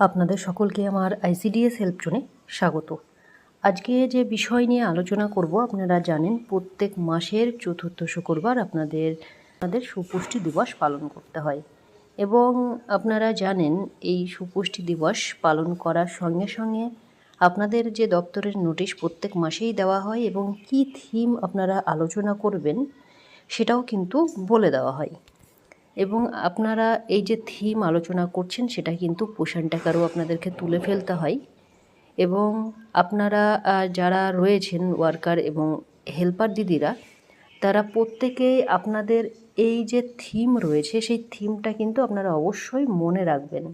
আপনাদের সকলকে আমার আইসিডিএস হেল্প জোনে স্বাগত। আজকে যে বিষয় নিয়ে আলোচনা করব, আপনারা জানেন প্রত্যেক মাসের চতুর্থ শুক্রবার আপনাদের আপনাদের সুপুষ্টি দিবস পালন করতে হয়। এবং আপনারা জানেন এই সুপুষ্টি দিবস পালন করার সঙ্গে সঙ্গে আপনাদের যে দপ্তরের নোটিশ প্রত্যেক মাসেই দেওয়া হয় এবং কী থিম আপনারা আলোচনা করবেন সেটাও কিন্তু বলে দেওয়া হয়। এবং আপনারা এই যে থিম আলোচনা করছেন, সেটা কিন্তু পোষণ টাকারও আপনাদেরকে তুলে ফেলতে হয়। এবং আপনারা যারা রয়েছেন ওয়ার্কার এবং হেল্পার দিদিরা, তারা প্রত্যেকেই আপনাদের এই যে থিম রয়েছে, সেই থিমটা কিন্তু আপনারা অবশ্যই মনে রাখবেন।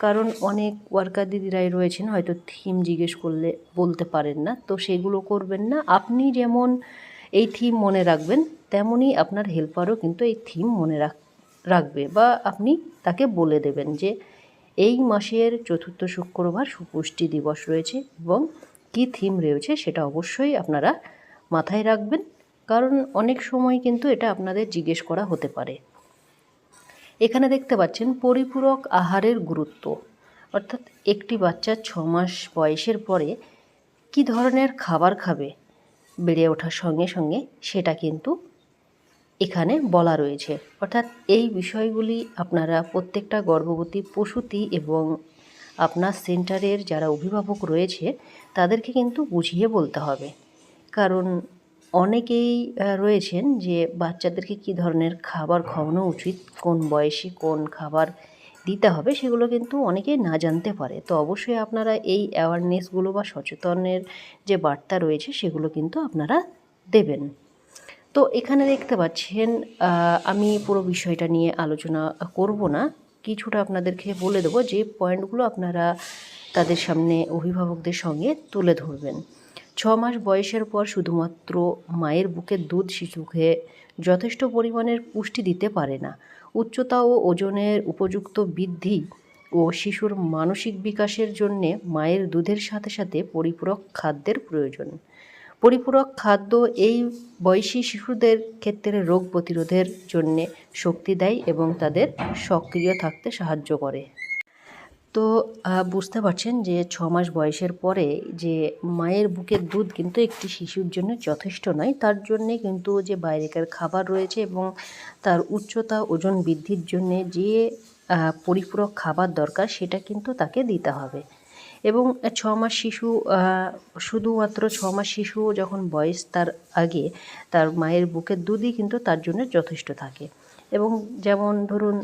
কারণ অনেক ওয়ার্কার দিদিরাই রয়েছেন, হয়তো থিম জিজ্ঞেস করলে বলতে পারেন না, তো সেগুলো করবেন না। আপনি যেমন এই থিম মনে রাখবেন, তেমনই আপনার হেল্পারও কিন্তু এই থিম মনে রাখ রাখবে বা আপনি তাকে বলে দেবেন যে এই মাসের চতুর্থ শুক্রবার সুপুষ্টি দিবস রয়েছে এবং কী থিম রয়েছে সেটা অবশ্যই আপনারা মাথায় রাখবেন। কারণ অনেক সময় কিন্তু এটা আপনাদের জিজ্ঞেস করা হতে পারে। এখানে দেখতে পাচ্ছেন পরিপূরক আহারের গুরুত্ব। অর্থাৎ একটি বাচ্চা ছ মাস বয়সের পরে কী ধরনের খাবার খাবে, বেড়ে ওঠার সঙ্গে সঙ্গে সেটা কিন্তু এখানে বলা রয়েছে। অর্থাৎ এই বিষয়গুলি আপনারা প্রত্যেকটা গর্ভবতী প্রসূতি এবং আপনার সেন্টারের যারা অভিভাবক রয়েছে, তাদেরকে কিন্তু বুঝিয়ে বলতে হবে। কারণ অনেকেই রয়েছেন যে বাচ্চাদেরকে কী ধরনের খাবার খাওয়ানো উচিত, কোন বয়সে কোন খাবার দিতে হবে, সেগুলো কিন্তু অনেকেই না জানতে পারে। তো অবশ্যই আপনারা এই অ্যাওয়ারনেসগুলো বা সচেতনের যে বার্তা রয়েছে, সেগুলো কিন্তু আপনারা দেবেন। তো এখানে দেখতে পাচ্ছেন আমি পুরো বিষয়টা নিয়ে আলোচনা করব না। কিছুটা আপনাদেরকে বলে দেবো যে পয়েন্টগুলো আপনারা তাদের সামনে অভিভাবকদের সঙ্গে তুলে ধরবেন। ছ মাস বয়সের পর শুধুমাত্র মায়ের বুকের দুধ শিশুকে যথেষ্ট পরিমাণের পুষ্টি দিতে পারে না। উচ্চতা ও ওজনের উপযুক্ত বৃদ্ধি ও শিশুর মানসিক বিকাশের জন্যে মায়ের দুধের সাথে সাথে পরিপূরক খাদ্যের প্রয়োজন। পরিপূরক খাদ্য এই বয়সী শিশুদের ক্ষেত্রে রোগ প্রতিরোধের জন্যে শক্তি দেয় এবং তাদের সক্রিয় থাকতে সাহায্য করে। তো বুঝতে পারছেন যে ছ মাস বয়সের পরে যে মায়ের বুকের দুধ কিন্তু একটি শিশুর জন্য যথেষ্ট নয়, তার জন্যে কিন্তু যে বাইরেকার খাবার রয়েছে এবং তার উচ্চতা, ওজন বৃদ্ধির জন্যে যে পরিপূরক খাবার দরকার সেটা কিন্তু তাকে দিতে হবে। এবং ছ মাস শিশু শুধুমাত্র ছ মাস শিশু যখন বয়স তার আগে, তার মায়ের বুকের দুধই কিন্তু তার জন্য যথেষ্ট থাকে। এবং যেমন ধরুন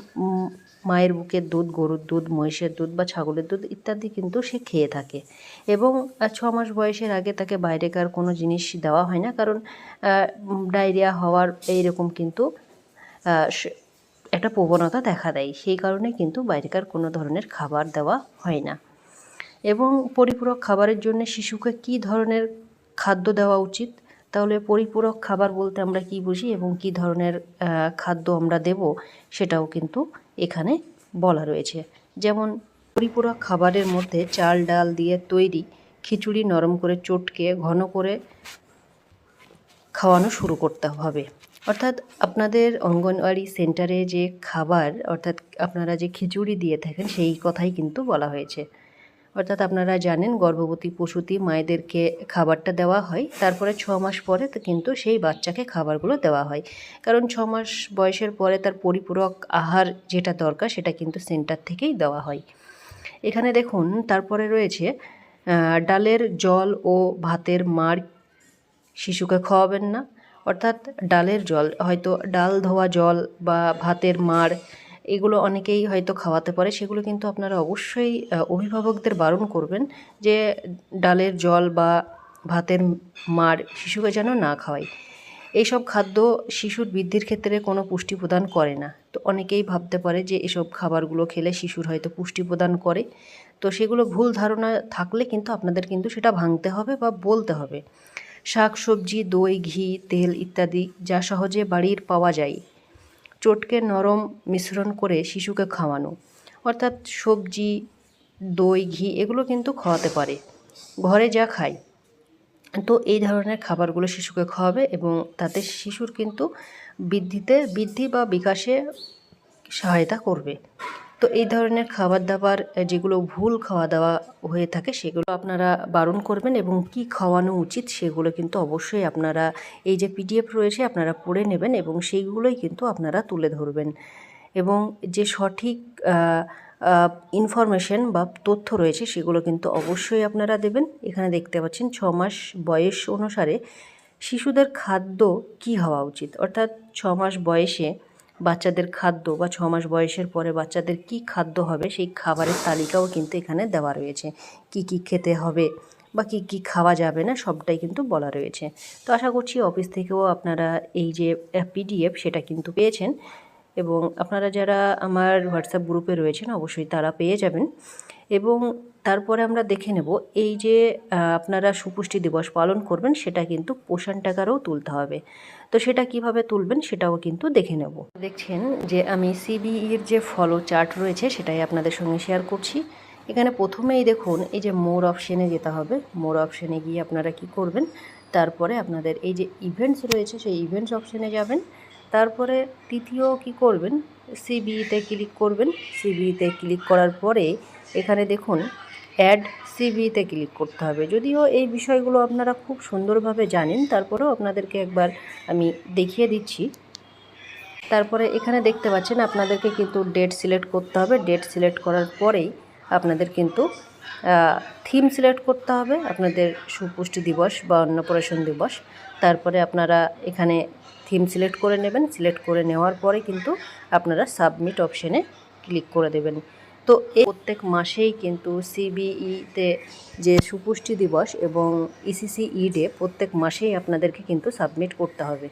মায়ের বুকের দুধ, গরুর দুধ, মহিষের দুধ বা ছাগলের দুধ ইত্যাদি কিন্তু সে খেয়ে থাকে। এবং ছ মাস বয়সের আগে তাকে বাইরেকার কোনো জিনিস দেওয়া হয় না, কারণ ডায়রিয়া হওয়ার এইরকম কিন্তু একটা প্রবণতা দেখা দেয়। সেই কারণে কিন্তু বাইরেকার কোনো ধরনের খাবার দেওয়া হয় না। এবং পরিপূরক খাবারের জন্য শিশুকে কী ধরনের খাদ্য দেওয়া উচিত? তাহলে পরিপূরক খাবার বলতে আমরা কি বুঝি এবং কী ধরনের খাদ্য আমরা দেব সেটাও কিন্তু এখানে বলা রয়েছে। যেমন পরিপূরক খাবারের মধ্যে চাল, ডাল দিয়ে তৈরি খিচুড়ি নরম করে চটকে ঘন করে খাওয়ানো শুরু করতে হবে। অর্থাৎ আপনাদের অঙ্গনওয়াড়ি সেন্টারে যে খাবার, অর্থাৎ আপনারা যে খিচুড়ি দিয়ে থাকেন সেই কথাই কিন্তু বলা হয়েছে। অর্থাৎ আপনারা জানেন গর্ভবতী প্রসূতি মায়েদেরকে খাবারটা দেওয়া হয়, তারপরে ছ মাস পরে কিন্তু সেই বাচ্চাকে খাবারগুলো দেওয়া হয়। কারণ ছ মাস বয়সের পরে তার পরিপূরক আহার যেটা দরকার সেটা কিন্তু সেন্টার থেকেই দেওয়া হয়। এখানে দেখুন, তারপরে রয়েছে ডালের জল ও ভাতের মার শিশুকে খাওয়াবেন না। অর্থাৎ ডালের জল, হয়তো ডাল ধোয়া জল বা ভাতের মার এগুলো অনেকেই হয়তো খাওয়াতে পারে। সেগুলো কিন্তু আপনারা অবশ্যই অভিভাবকদের বারণ করবেন যে ডালের জল বা ভাতের মার শিশুকে যেন না খাওয়ায়। এইসব খাদ্য শিশুর বৃদ্ধির ক্ষেত্রে কোনো পুষ্টি প্রদান করে না। তো অনেকেই ভাবতে পারে যে এসব খাবারগুলো খেলে শিশুর হয়তো পুষ্টি প্রদান করে। তো সেগুলো ভুল ধারণা থাকলে কিন্তু আপনাদের কিন্তু সেটা ভাঙতে হবে বা বলতে হবে। শাক, সবজি, দই, ঘি, তেল ইত্যাদি যা সহজে বাড়ির পাওয়া যায়। চটকে নরম মিশ্রণ করে শিশুকে খাওয়ানো। অর্থাৎ সবজি, দই, ঘি এগুলো কিন্তু খাওয়াতে পারে। ঘরে যা খায় তো এই ধরনের খাবারগুলো শিশুকে খাওয়াবে এবং তাতে শিশুর কিন্তু বৃদ্ধিতে, বৃদ্ধি বা বিকাশে সহায়তা করবে। তো এই ধরনের খাবার দাবার যেগুলো ভুল খাওয়া দাওয়া হয়ে থাকে, সেগুলো আপনারা বারণ করবেন এবং কি খাওয়ানো উচিত সেগুলো কিন্তু অবশ্যই আপনারা, এই যে পিডিএফ রয়েছে, আপনারা পড়ে নেবেন এবং সেইগুলোই কিন্তু আপনারা তুলে ধরবেন। এবং যে সঠিক ইনফরমেশন বা তথ্য রয়েছে, সেগুলো কিন্তু অবশ্যই আপনারা দেবেন। এখানে দেখতে পাচ্ছেন, ছ মাস বয়স অনুসারে শিশুদের খাদ্য কি হওয়া উচিত? অর্থাৎ ছ মাস বয়সে বাচ্চাদের খাদ্য বা ছ মাস বয়সের পরে বাচ্চাদের কি খাদ্য হবে সেই খাবারের তালিকাও কিন্তু এখানে দেওয়া রয়েছে। কি কি খেতে হবে বা কী কী খাওয়া যাবে না সবটাই কিন্তু বলা রয়েছে। তো আশা করছি অফিস থেকেও আপনারা এই যে পিডিএফ সেটা কিন্তু পেয়েছেন এবং আপনারা যারা আমার হোয়াটসঅ্যাপ গ্রুপে রয়েছেন অবশ্যই তারা পেয়ে যাবেন। এবং তারপরে আমরা দেখে নেব এই যে আপনারা সুপুষ্টি দিবস পালন করবেন সেটা কিন্তু পোষণ টাকারও তুলতে হবে। তো সেটা কীভাবে তুলবেন সেটাও কিন্তু দেখে নেব। দেখছেন যে আমি সিবিইর যে ফলো চার্ট রয়েছে সেটাই আপনাদের সঙ্গে শেয়ার করছি। এখানে প্রথমেই দেখুন, এই যে মোর অপশানে যেতে হবে। মোর অপশানে গিয়ে আপনারা কি করবেন? তারপরে আপনাদের এই যে ইভেন্টস রয়েছে, সেই ইভেন্টস অপশানে যাবেন। তারপরে তৃতীয় কি করবেন? সিবিইতে ক্লিক করবেন। সিবিইতে ক্লিক করার পরে এখানে দেখুন অ্যাড সিবিইতে ক্লিক করতে হবে। যদিও এই বিষয়গুলো আপনারা খুব সুন্দরভাবে জানেন, তারপরেও আপনাদেরকে একবার আমি দেখিয়ে দিচ্ছি। তারপরে এখানে দেখতে পাচ্ছেন আপনাদেরকে কিন্তু ডেট সিলেক্ট করতে হবে। ডেট সিলেক্ট করার পরেই আপনাদের কিন্তু থিম সিলেক্ট করতে হবে। আপনাদের সুপুষ্টি দিবস বা অন্নপ্রাশন দিবস। তারপরে আপনারা এখানে থিম সিলেক্ট করে নেবেন। সিলেক্ট করে নেওয়ার পরে কিন্তু আপনারা সাবমিট অপশানে ক্লিক করে দেবেন। তো প্রত্যেক মাসেই কিন্তু সিবিইতে যে সুপুষ্টি দিবস এবং ইসিসি ইডে ডে প্রত্যেক মাসেই আপনাদেরকে কিন্তু সাবমিট করতে হবে।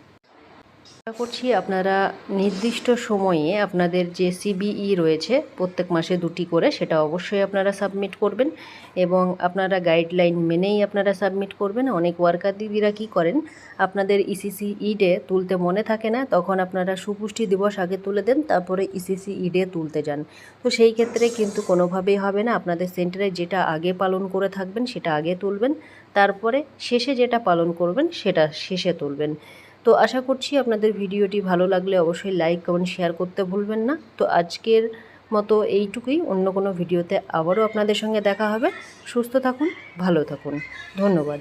আশা করছি আপনারা নির্দিষ্ট সময়ে আপনাদের যে সিবিই রয়েছে, প্রত্যেক মাসে দুটি করে সেটা অবশ্যই আপনারা সাবমিট করবেন এবং আপনারা গাইডলাইন মেনেই আপনারা সাবমিট করবেন। অনেক ওয়ার্কার দিদিরা কী করেন, আপনাদের ইসিসি ইডে তুলতে মনে থাকে না, তখন আপনারা সুপুষ্টি দিবস আগে তুলে দেন, তারপরে ইসিসি ইডে তুলতে যান। তো সেই ক্ষেত্রে কিন্তু কোনোভাবেই হবে না, আপনাদের সেন্টারে যেটা আগে পালন করে থাকবেন সেটা আগে তুলবেন, তারপরে শেষে যেটা পালন করবেন সেটা শেষে তুলবেন। তো আশা করছি আপনাদের ভিডিওটি ভালো লাগলে অবশ্যই লাইক, কমেন্ট, শেয়ার করতে ভুলবেন না। তো আজকের মতো এইটুকুই, অন্য কোনো ভিডিওতে আবারও আপনাদের সঙ্গে দেখা হবে। সুস্থ থাকুন, ভালো থাকুন। ধন্যবাদ।